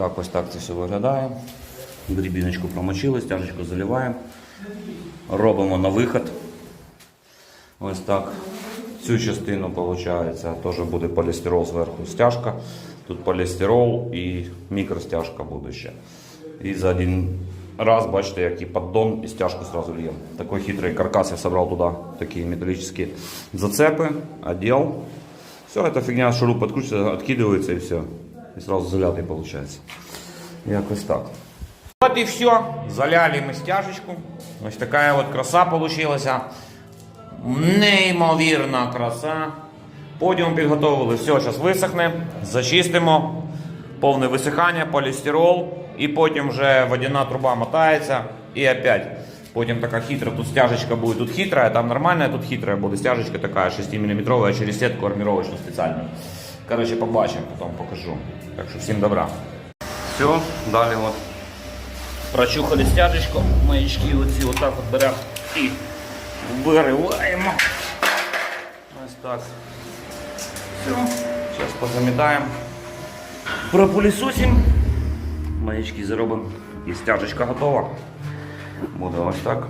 Так, ось так це все виглядає. Грібіночку промочили, стяжечку заливаємо. Робимо на виход. Ось так. Цю частину, виходить, теж буде полістирол зверху стяжка. Тут полістирол і мікростяжка буде ще. І за один раз, бачите, який поддон і стяжку сразу льем. Такой хитрый каркас я собрал туда, такие металлические зацепы, одел. Все, эта фигня, шуруп откручивается, откидывается и все. И сразу залятый получается. Якось так. Вот и все. Заляли ми стяжечку. Ось така от краса получилася. Неймовірна краса. Подіум підготовили. Все, зараз висохне, зачистимо. Повне висихання, полістирол. І потім вже водяна труба мотається. І опять. Потім така хитра, тут стяжечка буде. Тут хитрая, там нормальная, тут хитрая буде стяжечка така 6 мм через сетку арміровочну спеціальну. Коротше, побачимо, потім покажу. Так що всім добра. Все, далі от прочухали стяжечку, маячки оці отак от беремо і вириваємо. Ось так. Все, зараз позамітаємо. Пропулісосимо. Маячки заробимо. І стяжечка готова. Буде ось так.